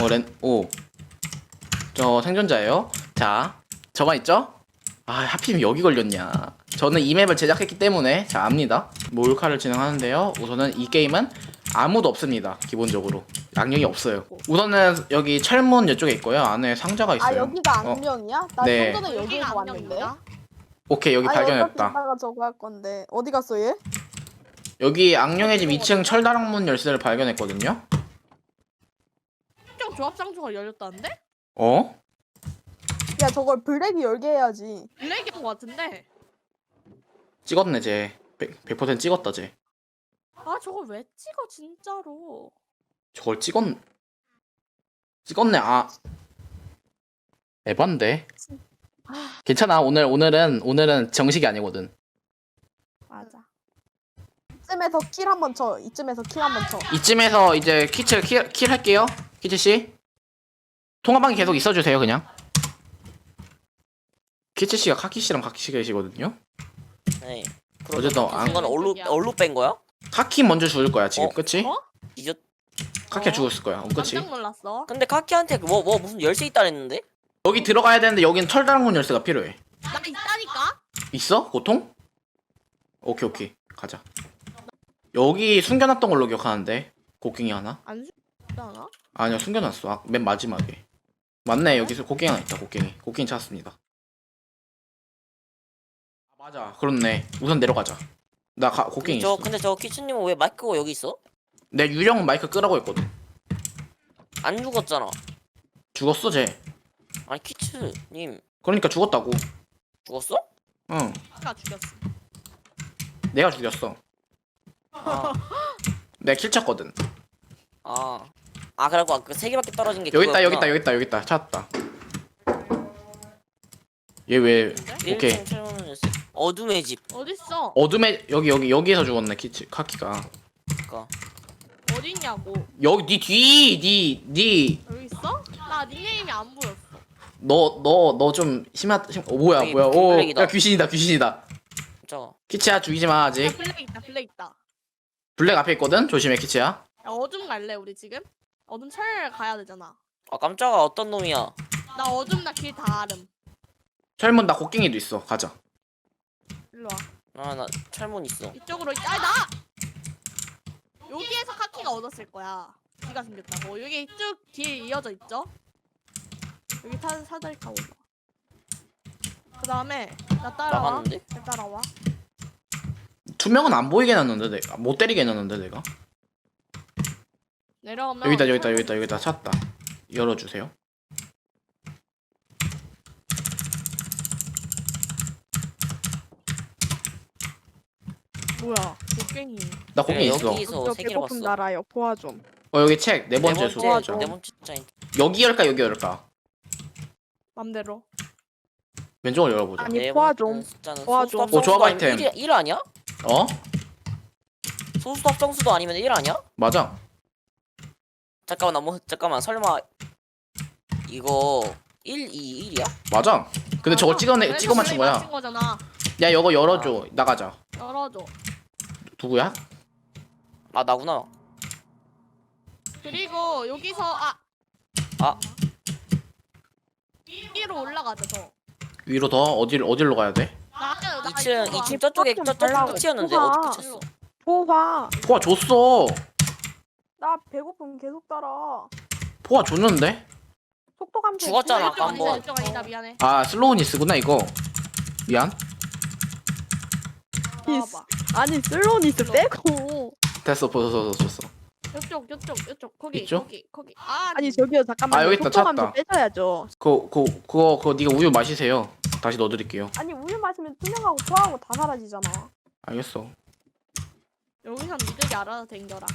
어, 렌, 오. 저 생존자예요. 자, 저만 있죠? 아, 하필 여기 걸렸냐. 저는 이 맵을 제작했기 때문에 자, 압니다. 몰카를 진행하는데요. 우선은 이 게임은 아무도 없습니다. 기본적으로. 악령이 없어요. 우선은 여기 철문 이쪽에 있고요. 안에 상자가 있어요. 아 여기가 어, 악령이야? 나 네. 좀 전에 여기에서 왔는데. 오케이, 여기 어차피 발견했다. 이따가 저거 할 건데 어디 갔어 얘? 여기 악령의 집 2층 철다랑문 열쇠를 발견했거든요. 특정 조합 상자가 열렸다는데? 어? 야 저걸 블랙이 열게 해야지. 블랙인 것 같은데? 찍었네, 쟤. 100%, 100% 찍었다, 쟤. 아 저걸 왜 찍어 진짜로? 저걸 찍었 찍었네 아 에반데 괜찮아 오늘 오늘은 오늘은 정식이 아니거든 맞아. 이쯤에서 킬 한 번 쳐. 이쯤에서 킬 한 번 쳐. 이쯤에서 이제 키츠 킬, 킬 할게요 키츠 씨 통화방에 계속 있어 주세요 그냥 키츠 씨가 카키 씨랑 카키 씨 계시거든요 네. 어쨌든 안- 순간 얼로 얼로 뺀 거야? 카키 먼저 죽을 거야 지금 어? 그치 어? 이제 카키가 어? 죽었을 거야 어, 그치 깜짝 놀랐어. 근데 카키한테 뭐뭐 무슨 열쇠 있다 했는데? 여기 들어가야 되는데 여긴 철다랑문 열쇠가 필요해 나 있다니까? 있어? 고통? 오케이 오케이 가자 여기 숨겨놨던 걸로 기억하는데 곡괭이 하나? 안 죽잖아? 아니야 숨겨놨어. 아, 맨 마지막에. 맞네 여기서 곡괭이 하나 있다 곡괭이. 곡괭이 찾았습니다. 아, 맞아. 그렇네. 우선 내려가자. 나 가, 곡괭이 저 있어. 근데 저 키친님은 왜 마이크가 여기 있어? 내 유령 마이크 끄라고 했거든. 안 죽었잖아. 죽었어 쟤. 아니 키츠님. 그러니까 죽었다고. 죽었어? 응. 아까 죽였어. 내가 죽였어 아, 내가 킬 쳤거든 아, 아 그래갖고 그세 개밖에 떨어진 게 여기 있다 여기. 있다 여기 있다 여기 있다 찾았다 얘 왜 오케이 1층 철문 열쇠. 어둠의 집. 어딨어? 어둠에 여기 여기 여기에서 죽었네 키치 카키가 그니까 어딨냐고. 여기 니뒤니니 여기 있어? 나 닉네임이 안 보였어. 너너너좀 심하 심 어, 뭐야 여기 뭐야 블랙이다. 오야 귀신이다 귀신이다 진짜. 키치야 죽이지 마야 아직 블랙 있다 블랙 있다. 블랙 앞에 있거든 조심해 키치야 야 어둠 갈래 우리 지금? 어둠 철 가야 되잖아. 아 깜짝아 어떤 놈이야? 나 어둠 나 길다 아름. 철문 나 곡괭이도 있어 가자 일로 와. 아 나 철문 있어. 이쪽으로 있- 아 나! 여기에서 카키가 얻었을 거야. 기가 생겼다고. 여기 쭉길 이어져 있죠? 여기 타 사다리 타고. 그 다음에 나 따라와. 나갔는데? 나 따라와. 투명은 안 보이게 해놨는데 내가 못 때리게 해놨는데 내가 내려오면 여기다 여기다 여기다 여기다 찾았다 열어주세요 뭐야? 곡괭이. 나 곡괭이 그래, 있어 여기서 세 개를 봤어. 날아요. 도와 좀. 어 여기 책네네 번째 네 번째 짜인. 여기 열까 여기 열까 맘대로. 왼쪽을 열어보자 아니, 네 도와 번째 좀. 숫자는 소수도 좀. 오, 조합 아이템. 1, 1 아니야? 어 소수도 합정수도 아니면 1 아니야? 맞아 잠깐만 나뭐 잠깐만 설마 이거 1 2 1이야? 맞아 근데 저걸 맞아. 찍어내 찍어 맞춘 거야 거잖아. 야 이거 열어줘 나가자 열어줘. 누구야 아 나구나. 그리고 여기서 아 아. 위로 올라가자 저. 위로 더 어딜 어디로 가야 돼 2층 이쪽으로 2층 와. 저쪽에 좀저 저쪽 달라고. 끝이었는데 우와. 어디 끝이었어? 포화. 포화 줬어 나 배고픔 계속 따라. 포화 줬는데 속도 감퇴. 죽었잖아, 한번. 이쪽 아니다 미안해. 아 슬로우니스구나 이거 미안 나와봐. 아니 슬로니스 빼고. 됐어 벗어서 줬어 이쪽 이쪽 이쪽 거기 이쪽? 거기 거기. 아 아니 저기요 잠깐만. 아, 여기 있다, 찾았다. 빼줘야죠. 그거 그거 그거 그거 네가 우유 마시세요 다시 넣어드릴게요 아니 우유 마시면 투명하고 포하고 다 사라지잖아. 알겠어 여기선 니들이 알아서 댕겨라.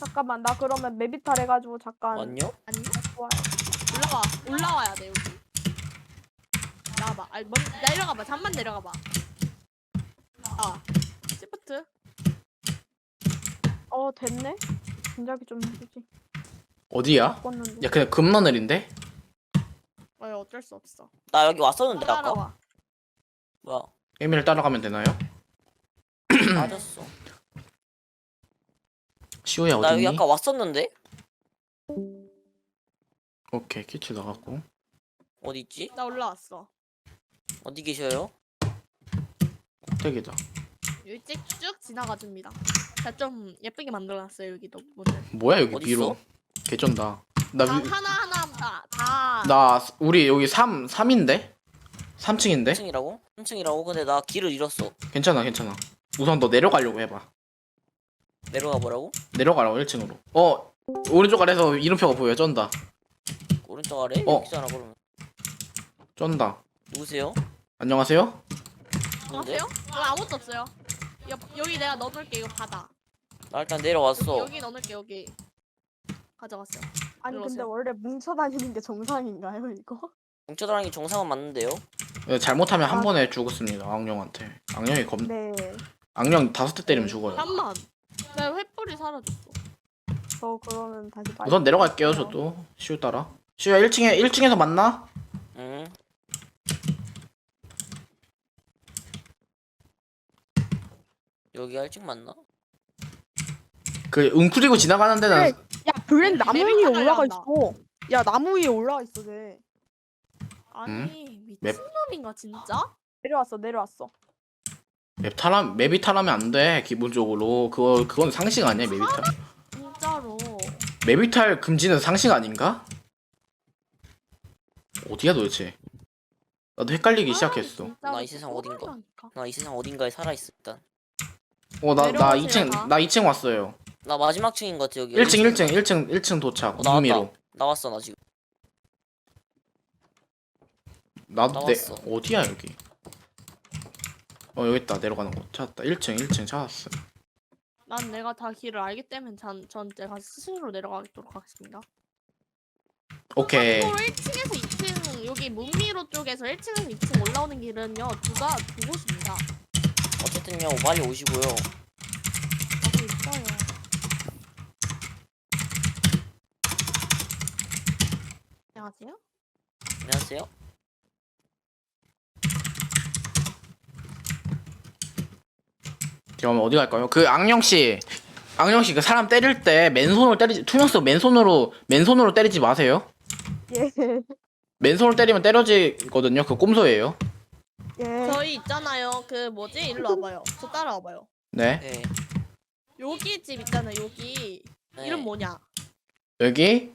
잠깐만 나 그러면 맵이탈 해가지고 잠깐. 아니요? 아니 좋아요. 올라와 올라와야 돼 여기. 나와봐. 아니 먼 내려가봐. 잠만 내려가봐. 아 시프트. 어 됐네. 진작에 좀 해주지. 어디야? 바꿨는데. 야 그냥 금너늘인데? 어 어쩔 수 없어. 나 여기 왔었는데 아까. 따라와. 뭐야? 에미를 따라가면 되나요? 맞았어. 시오야 나 여기? 아까 왔었는데? 오케이 키치 나갔고 어디 있지? 나 올라왔어. 어디 계셔요? 꼭대기다 여기 쭉, 쭉 지나가줍니다. 제가 좀 예쁘게 만들어놨어요 여기도 문을. 뭐야 여기 어딨어? 위로 개쩐다 나, 다 위, 하나 하나 다 다. 나 우리 여기 3 3인데 3층인데 3층이라고? 3층이라고? 근데 나 길을 잃었어. 괜찮아 괜찮아 우선 너 내려가려고 해봐 내려가 보라고? 내려가라고 1층으로 어 오른쪽 아래에서 이름표가 보여 쩐다 오른쪽 아래? 어. 여기잖아 그러면. 쩐다 누구세요? 안녕하세요? 여기 아무것도 없어요. 여, 여기 내가 넣어놓을게 이거 받아. 나 일단 내려왔어. 여기 넣어놓을게 여기. 가져갔어요. 아니 근데 들어오세요. 원래 뭉쳐 다니는 게 정상인가요 이거? 뭉쳐다니기 정상은 맞는데요? 네, 잘못하면 한 아. 번에 죽었습니다 악령한테 악령이 겁 네. 악령 다섯 대 때리면 죽어요 잠만. 내 횃불이 사라졌어. 저 그러면 다시 말. 우선 내려갈게요 저도 시우 따라 시우야 1층에 1층에서 만나 응. 여기가 1층 맞나? 그 웅크리고 지나가는 데는 그래. 야 브랜 나무 위에 올라가. 있어. 야 나무 위에 올라가 있어 쟤. 아니 맵. 미친놈인가 진짜? 내려왔어 내려왔어. 맵 타람 맵이 타라면 안 돼 기본적으로 그거 그건 상식 아니야 맵이 탈 진짜로. 맵이 탈 금지는 상식 아닌가? 어디야 도대체 나도 헷갈리기 시작했어 나이 세상 어딘가. 또라이라니까. 나이 세상 어딘가에 살아있어 일단. 어 나 나 내려오세요, 2층 다. 나 2층 왔어요 나 마지막 층인 것 같아 여기. 1층 1층 1층 1층 도착 어, 나왔다. 나왔어 나 지금. 나도 내 나왔어. 어디야 여기 어 여기 있다 내려가는 곳 찾았다 1층 1층 찾았어 난 내가 다 길을 알기 때문에 전, 전 제가 스스로 내려가도록 하겠습니다. 오케이 참고로 1층에서 2층 여기 문미로 쪽에서 1층에서 2층 올라오는 길은요 두가 두 곳입니다. 어쨌든요 빨리 오시고요. 가고 있어요. 안녕하세요. 안녕하세요. 그럼 어디 갈까요? 그 악령 씨 악령 씨그 사람 때릴 때 맨손으로 때리지 투명성 맨손으로 맨손으로 때리지 마세요 예. 맨손으로 때리면 때려지거든요 그 꼼소예요 예. 저희 있잖아요. 그 뭐지? 일로 와봐요. 저 따라와봐요. 네 네. 여기 집 있잖아요. 여기 네. 이름 뭐냐? 여기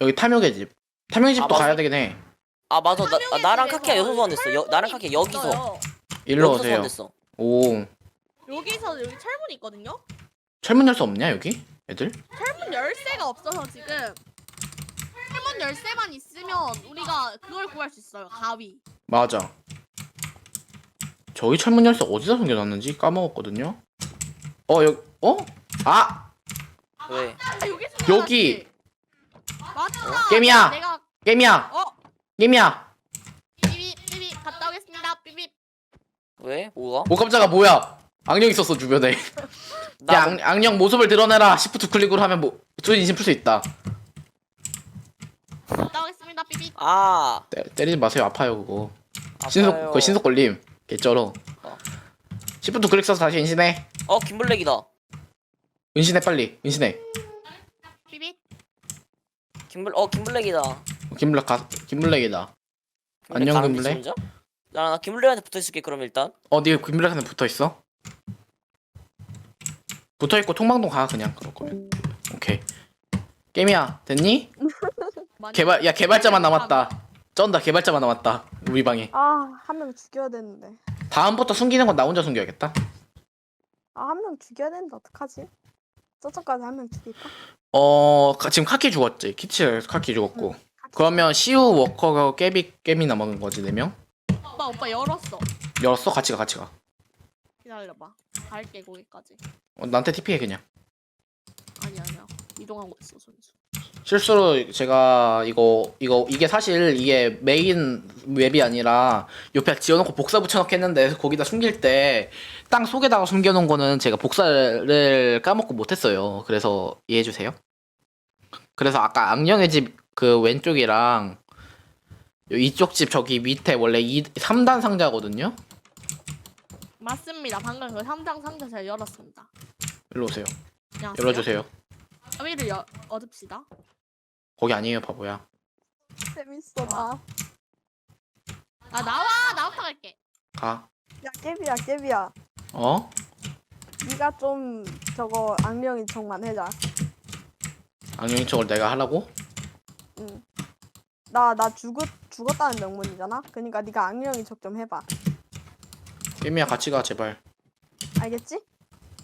여기 탐욕의 집 탐욕의 집도 아, 맞아. 가야 되긴 해 아 맞아 나, 아, 나랑 카키야 여기서 소환됐어. 여, 나랑 카키야 여기서 있어요. 일로 여기서 오세요 소환됐어. 오 여기서 여기 철문이 있거든요. 철문 열쇠 없냐 여기 애들? 철문 열쇠가 없어서 지금 철문 열쇠만 있으면 우리가 그걸 구할 수 있어요. 가위. 맞아 저기 철문 열쇠 어디다 숨겨놨는지 까먹었거든요 어 여기 어? 아 왜? 아, 여기 여기! 맞다. 게임이야! 내가 게임이야 어 게임이야 삐비 삐비 갔다 오겠습니다. 삐비. 왜? 뭐가? 오 깜짝아 뭐야 악령 있었어 주변에 나야 뭐- 악, 악령 모습을 드러내라 시프트 클릭으로 하면 뭐 투인신 풀수 있다 갔다 오겠습니다. 삐비. 아 때, 때리지 마세요 아파요 그거 아파요. 신속 그거 신속 걸림 개쩔어 어. 시프트 클릭 써서 다시 인신해 어 김블랙이다. 은신해 빨리 은신해. 김블 어 김블랙이다. 김블랙 가 김블랙이다 안녕, 김블랙? 나, 나 김블랙한테 붙어 있을게 그럼 일단. 어디 김블랙한테 붙어 있어? 붙어 있고 통방동 가 그냥 그럴 거면 오케이 게임이야 됐니? 개발 야 개발자만 남았다 쩐다 개발자만 남았다 우리 방에 아 한 명 죽여야 되는데. 다음부터 숨기는 건 나 혼자 숨겨야겠다 아 한 명 죽여야 되는데 어떡하지? 저쪽까지 한 명 죽일까? 어 가- 지금 카키 죽었지 키치 카키 죽었고 그러면 시우 워커가 깨비 깨미 남은 거지 4명? 오빠 오빠 열었어. 열었어? 같이 가 같이 가 기다려봐. 갈게 거기까지. 어, 나한테 TP해 그냥 아니 아니야. 이동하고 있어 선수. 실수로 제가 이거 이거 이게 사실 이게 메인 웹이 아니라 옆에 지어놓고 복사 붙여놓고 했는데 거기다 숨길 때 땅 속에다가 숨겨놓은 거는 제가 복사를 까먹고 못했어요 그래서 이해해주세요 그래서 아까 악령의 집 그 왼쪽이랑 요 이쪽 집 저기 밑에 원래 2, 3단 상자거든요 맞습니다. 방금 그 3장 상자 제가 열었습니다. 일로 오세요 안녕하세요. 열어주세요 가위를 여, 얻읍시다. 거기 아니에요 바보야 재밌어 나. 아 나와 나부터 갈게. 가. 야 깨비야 깨비야. 어? 네가 좀 저거 악령 인 척만 해자. 악령인 척을 내가 하라고? 응. 나 나 죽었 죽었다는 명분이잖아. 그러니까 네가 악령 인 척 좀 해봐. 깨미야 같이 가 제발. 알겠지?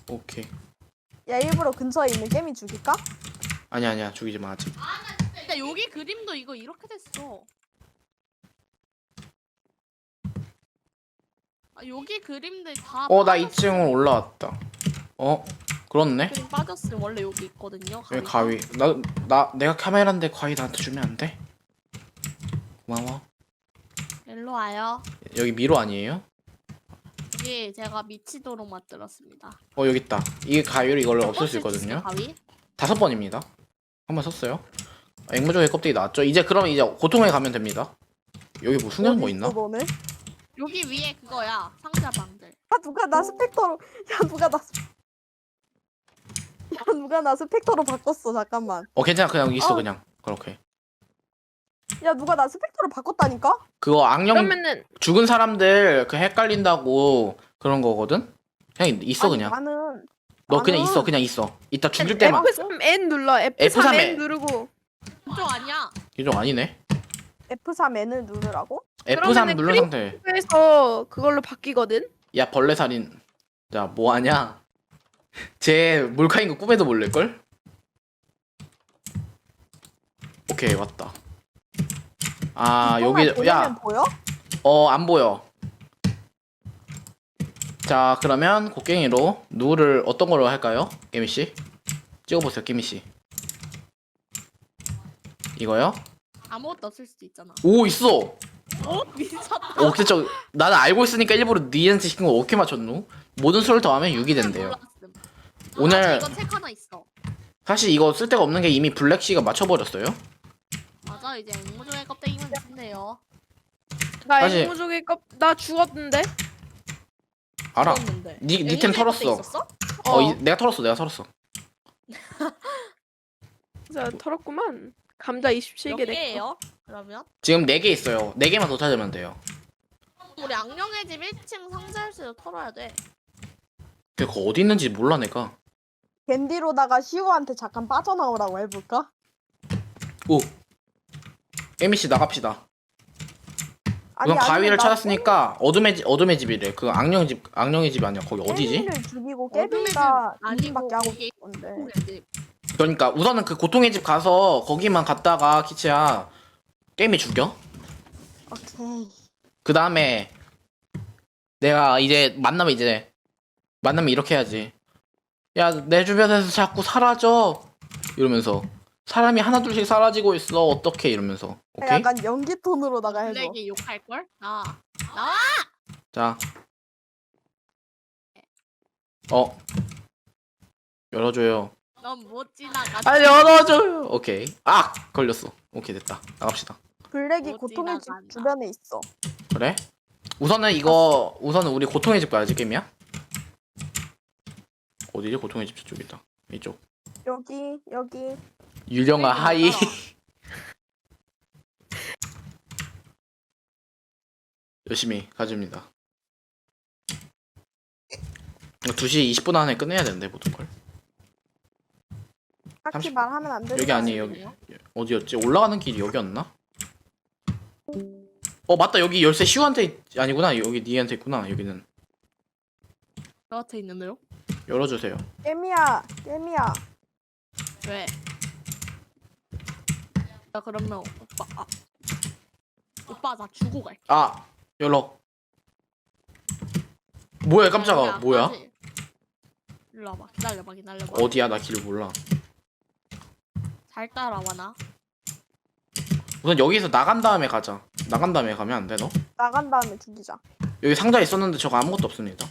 오케이. 야 일부러 근처에 있는 깨미 죽일까? 아니야 아니야 죽이지 마 아직. 근데 여기 그림도 이거 이렇게 됐어. 아, 여기 그림들 다. 어 나 빠졌어. 2층으로 올라왔다. 어? 그렇네. 그림 빠졌으면 원래 여기 있거든요. 여기. 가위. 나 나 내가 카메라인데 가위 나한테 주면 안 돼? 고마워. 일로 와요. 여기 미로 아니에요? 여기 제가 미치도록 만들었습니다. 어 여기 있다. 이게 가위로 이걸로 없앨 수 있거든요. 가위. 다섯 번입니다. 한번 썼어요. 아, 앵무족의 껍데기 나왔죠. 이제 그러면 이제 고통에 가면 됩니다. 여기 뭐 숨겨놓은 거 있나? 너네? 야 여기 위에 그거야 상자방들. 누가 나 스펙터로 야 누가 나 스- 야 누가 나 스펙터로 바꿨어 잠깐만. 어 괜찮아 그냥 있어 어. 그냥 그렇게. 야 누가 나 스펙터로 바꿨다니까? 그거 악령 그러면은 죽은 사람들 그 헷갈린다고 그런 거거든. 그냥 있어 아니, 그냥. 나는 너 그냥 나는- 있어 그냥 있어. 이따 죽일 때만. F3N 눌러 F3N. F3N 누르고 그 쪽 아니야. 이종 아니네. F3N을 누르라고? F3 그러면은 누른 상태. 그래서 그걸로 바뀌거든 야 벌레 살인. 자 뭐하냐? 쟤 몰카인 거 꿈에도 모를 걸? 오케이 왔다. 아 여기 보내면 야 보여? 어안 보여. 자 그러면 곡괭이로 누구를 어떤 걸로 할까요, 깨미 씨? 찍어보세요, 깨미 씨. 이거요? 아무것도 없을 수도 있잖아. 오 있어. 어? 미쳤다. 오 진짜 나는 알고 있으니까 일부러 니한테 시킨 거 어떻게 맞췄노? 모든 수를 더하면 6이 된대요. 몰랐음. 오늘- 아, 이거 책 하나 있어. 사실 이거 쓸 데가 없는 게 이미 블랙 씨가 맞춰버렸어요. 맞아 이제 앵무종의 껍데기만 있는데요. 나 사실- 앵무족의 껍나 죽었는데 알아. 죽었는데. 니- 니 앵무종의 템 껍데기 털었어. 있었어? 어, 이, 내가 털었어, 내가 털었어. 진짜 털었구만 감자 몇 27개 내 개예요? 그러면 지금 4개 있어요. 4개만 더 찾으면 돼요. 우리 악령의 집 1층 상자에서 털어야 돼. 그거 어디 있는지 몰라 내가. 겐디로다가 시우한테 잠깐 빠져나오라고 해볼까? 오. 깨미 씨 나갑시다. 우선 가위를 찾았으니까 어둠의 집, 어둠의 집이래. 그 악령 집, 악령의 집이 아니야. 거기 어디지? 깨비를 죽이고 어둠의 깨비가 집 아니고 이밖에 하고 앵무종의 집. 그러니까 우선은 그 고통의 집 가서 거기만 갔다가 키치야 게임이 죽여. 오케이 그 다음에 내가 이제 만나면 이제 만나면 이렇게 해야지. 야 내 주변에서 자꾸 사라져 이러면서 사람이 하나 둘씩 사라지고 있어 어떻게 이러면서 오케이 약간 연기 톤으로다가 해줘 블랙이 욕할 걸? 나 나와. 자. 어 열어줘요. 넌 못 지나가. 아 열어줘요. 오케이 아 걸렸어. 오케이 됐다 나갑시다. 블랙이 못 고통의 집. 주변에 있어 그래? 우선은 이거 우선은 우리 고통의 집 가야지 게임이야? 어디지 고통의 집 저쪽이다 이쪽 여기 여기 유령아 여기 하이. 열심히 가줍니다 2시 20분 안에 끝내야 되는데 보통 걸 딱히 30 말하면 안 되는 여기 거 아니 아니야? 여기. 어디였지? 올라가는 길이 여기였나? 어 맞다. 여기 열쇠 시우한테 있... 아니구나. 여기 니한테 있구나 여기는. 저한테 있는데요? 열어주세요. 깨미야 깨미야. 왜? 야 그러면 오빠 아. 오빠 나 주고 갈게. 아 열어 뭐야 깜짝아. 뭐야. 일로 와봐. 기다려봐 기다려봐. 어디야? 나 길 몰라 잘 따라와 나. 우선 여기서 나간 다음에 가자. 나간 다음에 가면 안 돼, 너? 나간 다음에 죽이자 여기 상자 있었는데 저거 아무것도 없습니다.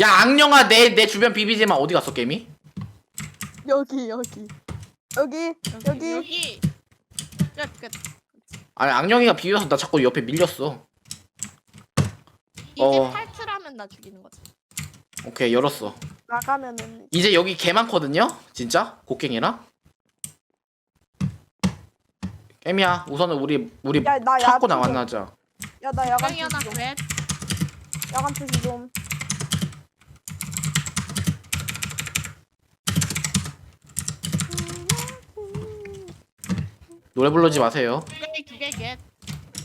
야, 악령아, 내, 내 주변 비비지 마. 어디 갔어, 게임이? 여기 여기 여기 여기 여기. 끝 끝. 아니, 악령이가 비벼서 나 자꾸 옆에 밀렸어. 이제 어. 탈출하면 나 죽이는 거지. 오케이, 열었어. 나가면은 이제 여기 개 많거든요? 진짜? 곡괭이랑? 깨미야 우선은 우리 우리 야, 나 찾고 야채 나만나자 야 나 야간 하나 투시 좀. 그래. 야간 투시 좀. 노래 부르지 마세요 두개 두개 겟.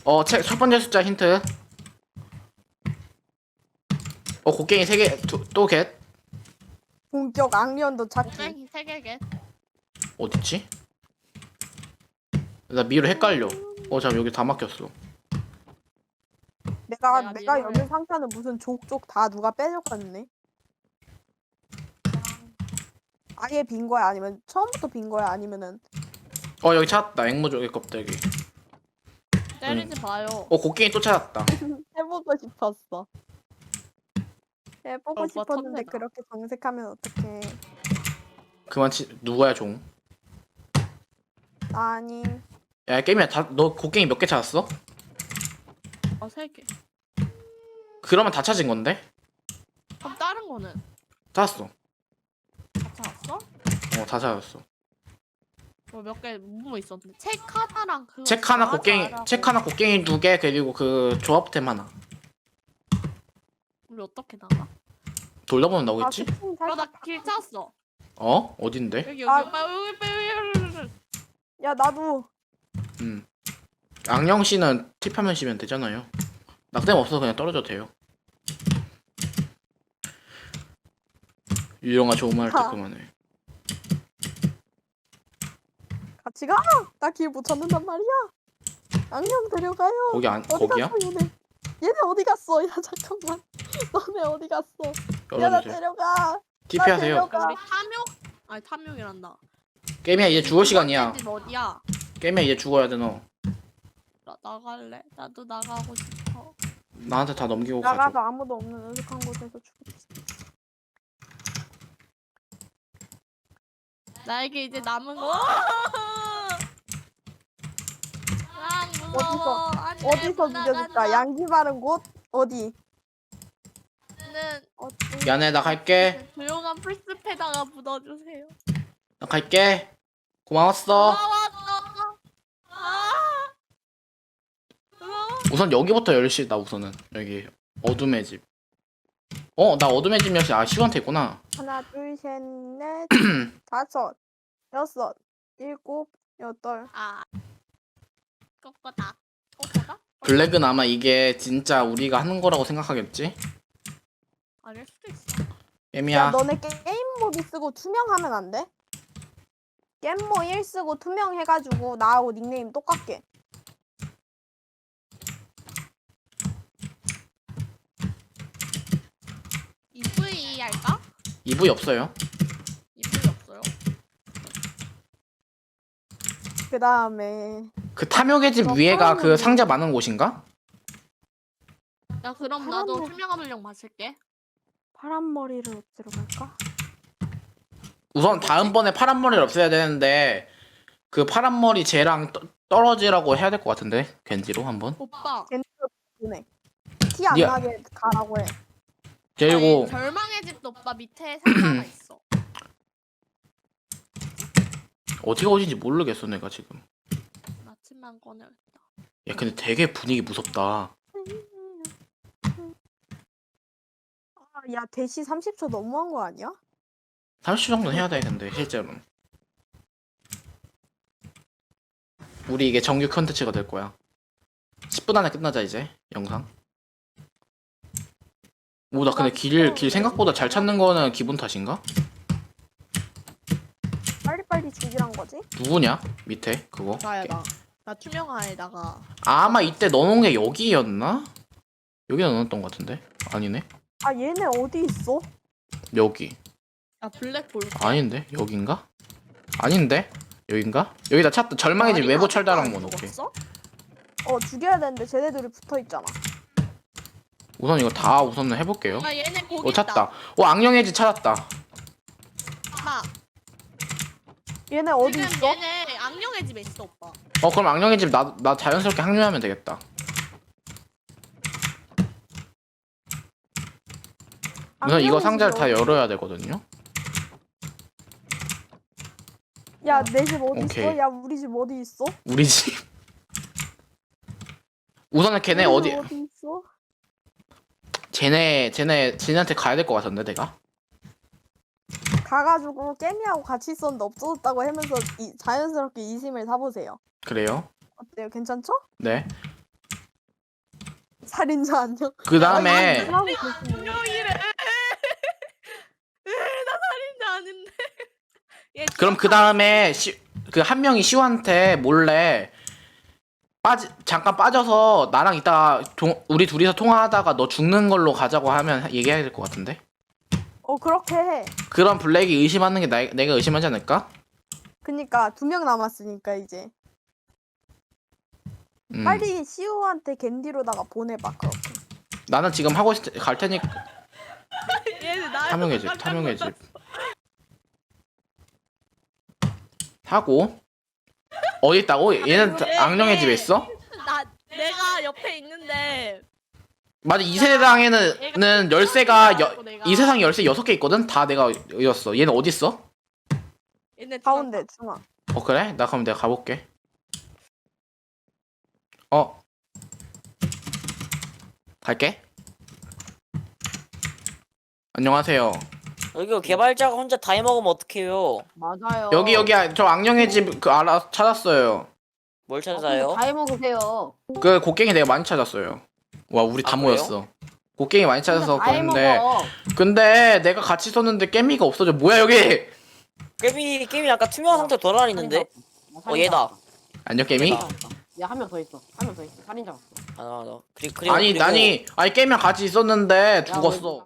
어첫 번째 숫자 힌트 어 곡괭이 세개또겟 본격 악년도 찾기. 땡이 세개 겟. 어딨지? 나 미로 헷갈려 어 잠깐 여기 다 막혔어 내가 내가 내가 미로를- 여는 상자는 무슨 족족 다 누가 빼져갔네. 아예 빈 거야 아니면 처음부터 빈 거야 아니면은 어 여기 찾았다 앵무족의 껍데기 때리지 마요. 어 곡괭이 또 찾았다 해보고 싶었어. 해보고 오빠 싶었는데. 그렇게 정색하면 어떡해. 그만 치 누구야 종? 아니 야 게임이야 다, 너 곡괭이 몇 개 찾았어? 어 세 개. 그러면 다 찾은 건데? 그럼 다른 거는 찾았어 다 찾았어? 어 다 찾았어 뭐 몇 개 뭐 있었는데 책 하나랑 그거 책 하나 다 곡괭이 하자라고. 책 하나 곡괭이 두 개 그리고 그 조합템 하나 우리 어떻게 나가? 돌려보면 아 나오겠지? 스킨 살짝 그러다 길 찾았어. 어? 어딘데? 여기 여기 아. 여기 여기 여기 여기 야 나도 음 악령 씨는 팁하면 시면 되잖아요 낙뎀 없어서 그냥 떨어져도 돼요 유영아 좋은 말 할때 하. 그만해 같이 가. 나 길 못 찾는단 말이야. 악령 데려가요. 거기 안 어디 거기야? 갔어 얘네? 얘네 어디 갔어? 야 잠깐만. 너네 어디 갔어? 야나 열어주세요 데려가. TP 하세요 데려가. 우리 탐욕? 아니 탐욕이란다. 게임이야 이제 죽을 시간이야 집 어디야? 게임이야 이제 죽어야 돼 너 나 나갈래. 나도 나가고 싶어. 나한테 다 넘기고 나가서 가줘 아무도 없는 어색한 곳에서 죽겠어. 나에게 이제 남은 거. 아, 무서워. 어디서? 안 돼, 어디서 못 죽여줄까? 양기 바른 곳 어디? 는 어디? 미안해 나 갈게 조용한 플스페다가 묻어주세요. 나 갈게 고마웠어 고마웠어. 아. 고마워. 우선 여기부터 열시 나 우선은 여기 어둠의 집 어 나 어둠의 집 역시 아 시간대 있구나 하나, 둘, 셋, 넷, 다섯, 여섯, 일곱, 여덟. 아. 꼬꼬다. 꼬꼬다? 블랙은 아마 이게 진짜 우리가 하는 거라고 생각하겠지? 아닐 수도 있어. 야, 예미야 너네 게임 모드 쓰고 투명하면 안 돼? 겜모 1 쓰고 투명 해가지고 나하고 닉네임 똑같게. 할까? EV 없어요 EV 없어요. 그 다음에 그 탐욕의 집 어, 위에가 그 사람은- 상자 많은 곳인가? 야 그럼 나도 사람들- 투명한 물량 마실게. 파란 머리를 없애러 갈까? 우선 다음번에 파란 머리를 없애야 되는데 그 파란 머리 쟤랑 떠, 떨어지라고 해야 될 것 같은데 겐지로 한번 오빠. 보내. 티 안 야. 나게 가라고 해. 그리고 아니, 절망의 집도 오빠 밑에 상자가 있어. 어디가 어딘지 모르겠어 내가 지금 아침만 꺼내야겠다. 야 근데 되게 분위기 무섭다 아, 야 대시 30초 너무한 거 아니야? 30초 정도는 해야 되는데 실제로는 우리 이게 정규 컨텐츠가 될 거야 10분 안에 끝나자 이제 영상 오 나 근데 길길 생각보다 잘 찾는 거는 기분 탓인가? 빨리빨리 죽이란 거지? 누구냐? 밑에 그거 나야 나. 나 투명화에다가 아, 아마 이때 넣어놓은 게 여기였나? 여기 넣어놨던 것 같은데 아니네 아 얘네 어디 있어? 여기 아 블랙 볼. 아닌데 여긴가? 아닌데 여긴가? 여기다 찾다 절망의 집 외부 철다랑 뭐 넣게 어 죽여야 되는데 쟤네들이 붙어 있잖아. 우선 이거 다 우선 해볼게요 아 얘네 고기 어 찾다 어 악령의 집 찾았다 나 얘네 어디 지금 있어? 얘네 악령의 집에 있어 오빠. 어 그럼 악령의 집 나 나 자연스럽게 합류하면 되겠다 우선 이거 상자를 다 열어야 되거든요 야내 집 어디 오케이. 있어? 야 우리 집 어디 있어? 우리 집 우선은 걔네 어디 어디 있어? 쟤네 쟤네 쟤네한테 가야 될 것 같은데 내가 가가지고 깨미하고 같이 있었는데 없어졌다고 하면서 이, 자연스럽게 이심을 사보세요. 그래요 어때요? 괜찮죠? 네 살인자 안녕. 그 다음에 하고 계시네. 분명히래. 나 살인자 아닌데. 얘 그럼 그 다음에 그한 명이 시우한테 몰래 빠지 잠깐 빠져서 나랑 이따 동, 우리 둘이서 통화하다가 너 죽는 걸로 가자고 하면 얘기해야 될 것 같은데 어 그렇게 해. 그럼 블랙이 의심하는 게 나, 내가 의심하지 않을까? 그니까 두 명 남았으니까 이제 음. 빨리 시우한테 겐디로다가 보내봐. 그렇게. 나는 지금 하고 있, 갈 테니까 나 탐욕의 집 탐욕의 집 하고 어디 있다고? 얘는 네, 악령의 네. 집에 있어? 나 내가 옆에 있는데 맞아 이 세상에는 열쇠가 여, 이 세상에 열쇠 여섯 개 있거든 다 내가 이었어 얘는 어디 있어? 얘네 가운데 중앙. 어 그래? 나 그럼 내가 가볼게 어 갈게 안녕하세요 여기 개발자가 혼자 다 해먹으면 어떡해요 맞아요. 여기 여기 저 악령의 집그 알아 찾았어요 뭘 찾아요? 다 해 먹으세요. 그 곡괭이 내가 많이 찾았어요 와 우리 다 아, 그래요? 모였어 곡괭이 많이 찾아서 다 그런데. 근데 내가 같이 있었는데 깨미가 없어져 뭐야 여기 게임이 게임이 약간 투명한 상태로 돌아다니는데 어 얘다 안녕 깨미 야한 명 더 있어. 한 명 더 있어. 살인자. 아, 나, 나. 그리, 그리고 아니 그리고 아니 아니 깨미랑 같이 있었는데 죽었어